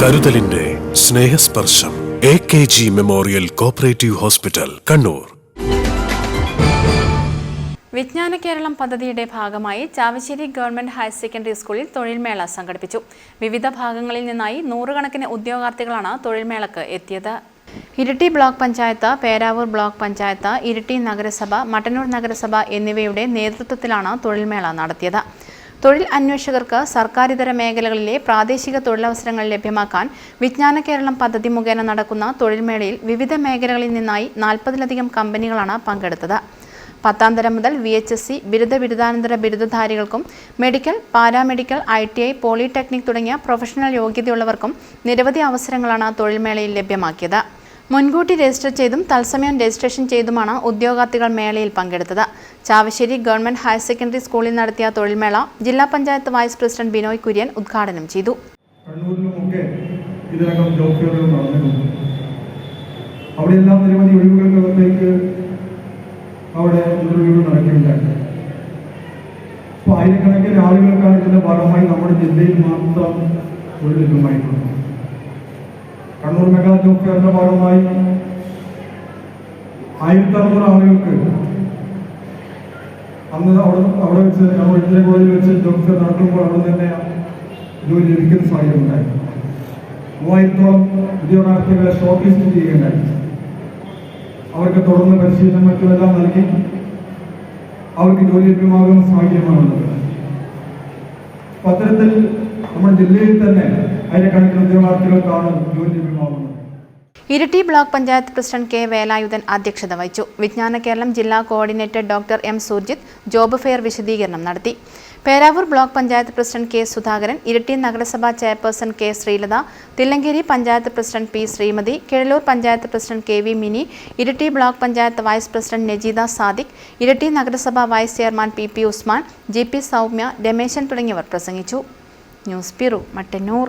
കരുതലിന്റെ Snehasparsham A K G memorial cooperative hospital Kannur. Vijnana Keralam പദ്ധതിയുടെ ഭാഗമായി Chavassery government higher secondary സ്കൂളിൽ തൊഴിൽമേള സംഘടിപ്പിച്ചു. വിവിധ ഭാഗങ്ങളിൽ നിന്നായി നൂറുകണക്കിന് ഉദ്യോഗാർത്ഥികളാണ് തൊഴിൽമേളക്ക് എത്തിയത്. ഇരിട്ടി ബ്ലോക്ക് പഞ്ചായത്ത് പേരാവൂർ ബ്ലോക്ക് പഞ്ചായത്ത് ഇരിട്ടി നഗരസഭ മട്ടന്നൂർ നഗരസഭ എന്നിവയുടെ നേതൃത്വത്തിലാണ് തൊഴിൽമേള നടത്തിയത്. തൊഴിൽ അന്വേഷകർക്ക് സർക്കാരിതര മേഖലകളിലെ പ്രാദേശിക തൊഴിലവസരങ്ങൾ ലഭ്യമാക്കാൻ വിജ്ഞാന കേരളം പദ്ധതി മുഖേന നടക്കുന്ന തൊഴിൽമേളയിൽ വിവിധ മേഖലകളിൽ നിന്നായി നാൽപ്പതിലധികം കമ്പനികളാണ് പങ്കെടുത്തത്. പത്താം തരം മുതൽ വി എച്ച് എസ് സി ബിരുദ ബിരുദാനന്തര ബിരുദധാരികൾക്കും medical paramedical I T I polytechnic തുടങ്ങിയ പ്രൊഫഷണൽ യോഗ്യതയുള്ളവർക്കും നിരവധി അവസരങ്ങളാണ് തൊഴിൽമേളയിൽ ലഭ്യമാക്കിയത്. മുൻകൂട്ടി രജിസ്റ്റർ ചെയ്തും തത്സമയം രജിസ്ട്രേഷൻ ചെയ്തുമാണ് ഉദ്യോഗാർത്ഥികൾ മേളയിൽ പങ്കെടുത്തത്. ചാവശ്ശേരി ഗവൺമെന്റ് ഹയർ സെക്കൻഡറി സ്കൂളിൽ നടത്തിയ തൊഴിൽമേള ജില്ലാ പഞ്ചായത്ത് വൈസ് പ്രസിഡന്റ് ബിനോയ് കുര്യൻ ഉദ്ഘാടനം ചെയ്തു. ഇതിനകം ജോബ് ഫെയറുകൾ നടന്നിട്ടുണ്ട്. അവിടെയെല്ലാം നിരവധി ഒഴിവുകൾക്കകത്തേക്ക് അവിടെ ഇന്റർവ്യൂകൾ നടക്കുകയുണ്ടായി. ആയിരക്കണക്കിന് ആളുകൾക്കാണ് ഇതിന്റെ ഭാഗമായി നമ്മുടെ ജില്ലയിൽ മാത്രം തൊഴിൽ ലഭ്യമായിട്ടുള്ളത്. കണ്ണൂർ മെഗാ ജോബ് ഫെയറിന്റെ ഭാഗമായി ആയിരത്തി അറുന്നൂറ് ആളുകൾക്ക് അന്ന് അവിടെ അവിടെ വെച്ച് നമ്മൾ ഇന്ത്യ കോളേജിൽ വെച്ച് ജോബ് ഫെയർ നടത്തുമ്പോൾ അവിടെ തന്നെ ജോലി ലഭിക്കുന്ന സാഹചര്യം ഉണ്ടായി. മൂവായിരത്തോളം ഉദ്യോഗാർത്ഥികളെ ഷോർട്ട് ലിസ്റ്റ് ചെയ്യുകയുണ്ടായി. അവർക്ക് തുടർന്ന് പരിശീലനം മറ്റുമെല്ലാം നൽകി അവർക്ക് ജോലി ലഭ്യമാകുന്ന സാഹചര്യമാണുള്ളത്. അത്തരത്തിൽ നമ്മുടെ ജില്ലയിൽ തന്നെ Iritty block panchayat president K Velayudhan അധ്യക്ഷത വഹിച്ചു. വിജ്ഞാന കേരളം ജില്ലാ coordinator doctor M Surjith job fair വിശദീകരണം നടത്തി. Peravoor block panchayat president K Sudhakaran Iritty നഗരസഭാ chairperson K Sreelatha Thillankeri panchayat president P Sreemathi Kizhalur panchayat president K V Mini Iritty block panchayat vice president Najeeda Sadiq Iritty നഗരസഭാ vice chairman P P Usman G P Soumya Rameshan തുടങ്ങിയവർ പ്രസംഗിച്ചു. News bureau Mattannur.